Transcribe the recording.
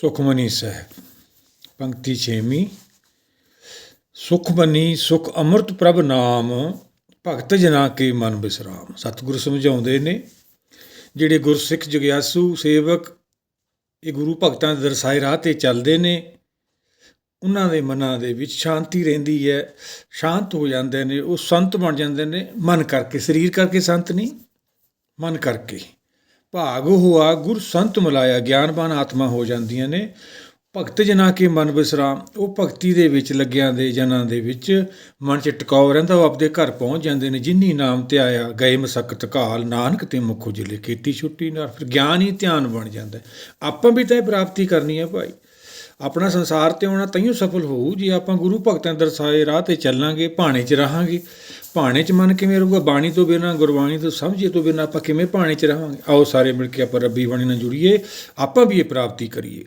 ਸੁਖਮਨੀ ਸਾਹਿਬ, ਪੰਕਤੀ ਛੇਵੀਂ। ਸੁਖਮਨੀ, ਸੁਖ ਅੰਮ੍ਰਿਤ ਪ੍ਰਭ ਨਾਮ, ਭਗਤ ਜਨਾ ਕੇ ਮਨ ਬਿਸਰਾਮ। ਸਤਿਗੁਰ ਸਮਝਾਉਂਦੇ ਨੇ, ਜਿਹੜੇ ਗੁਰਸਿੱਖ ਜਗਿਆਸੂ ਸੇਵਕ, ਇਹ ਗੁਰੂ ਭਗਤਾਂ ਦੇ ਦਰਸਾਏ ਰਾਹ ਤੇ ਚੱਲਦੇ ਨੇ, ਉਹਨਾਂ ਦੇ ਮਨਾਂ ਦੇ ਵਿੱਚ ਸ਼ਾਂਤੀ ਰਹਿੰਦੀ ਹੈ, ਸ਼ਾਂਤ ਹੋ ਜਾਂਦੇ ਨੇ, ਉਹ ਸੰਤ ਬਣ ਜਾਂਦੇ ਨੇ, ਮਨ ਕਰਕੇ, ਸਰੀਰ ਕਰਕੇ ਸੰਤ ਨਹੀਂ, ਮਨ ਕਰਕੇ। ਭਾਗ ਹੋਆ ਗੁਰ ਸੰਤ ਮਿਲਾਇਆ ਗਿਆਨਵਾਨ ਆਤਮਾ ਹੋ ਜਾਂਦੀਆਂ ਨੇ। ਭਗਤ ਜਨਾ ਕੇ ਮਨ ਵਿਸਰਾਮ ਉਹ ਭਗਤੀ ਦੇ ਵਿੱਚ ਲੱਗਿਆਂ ਦੇ ਜਨਾਂ ਦੇ ਵਿੱਚ ਮਨ ਚ ਟਿਕਾਉ ਰਹਿੰਦਾ, ਉਹ ਆਪਦੇ ਘਰ ਪਹੁੰਚ ਜਾਂਦੇ ਨੇ, ਜਿਨੀ ਨਾਮ ਤੇ ਆਇਆ, ਗਏ ਮਸਕਤ ਕਾਲ, ਨਾਨਕ ਤੇ ਮੁਖ ਉਜਲੇ ਕੀਤੀ ਛੁੱਟੀ ਨਾਲ, ਫਿਰ ਗਿਆਨ ਹੀ ਧਿਆਨ ਬਣ ਜਾਂਦਾ। ਆਪਾਂ ਵੀ ਤਾਂ ਇਹ ਪ੍ਰਾਪਤੀ ਕਰਨੀ ਹੈ ਭਾਈ। ਆਪਣਾ ਸੰਸਾਰ ਤੇ ਆਉਣਾ ਤਈਓ ਸਫਲ ਹੋਊ, ਜੇ ਆਪਾਂ ਗੁਰੂ ਭਗਤਾਂ ਦੇ ਦਰਸਾਏ ਰਾਹ ਤੇ ਚੱਲਾਂਗੇ, ਭਾਣੇ 'ਚ ਰਹਾਂਗੇ। ਭਾਣੇ 'ਚ ਮਨ ਕਿਵੇਂ ਰਹੂਗਾ? ਬਾਣੀ ਤੋਂ ਬਿਨਾਂ, ਗੁਰਬਾਣੀ ਤੋਂ ਸਮਝੇ ਤੋਂ ਬਿਨਾਂ ਆਪਾਂ ਕਿਵੇਂ ਭਾਣੇ 'ਚ ਰਹਾਂਗੇ? ਆਓ ਸਾਰੇ ਮਿਲ ਕੇ ਆਪਾਂ ਰੱਬੀ ਬਾਣੀ ਨਾਲ ਜੁੜੀਏ, ਆਪਾਂ ਵੀ ਇਹ ਪ੍ਰਾਪਤੀ ਕਰੀਏ।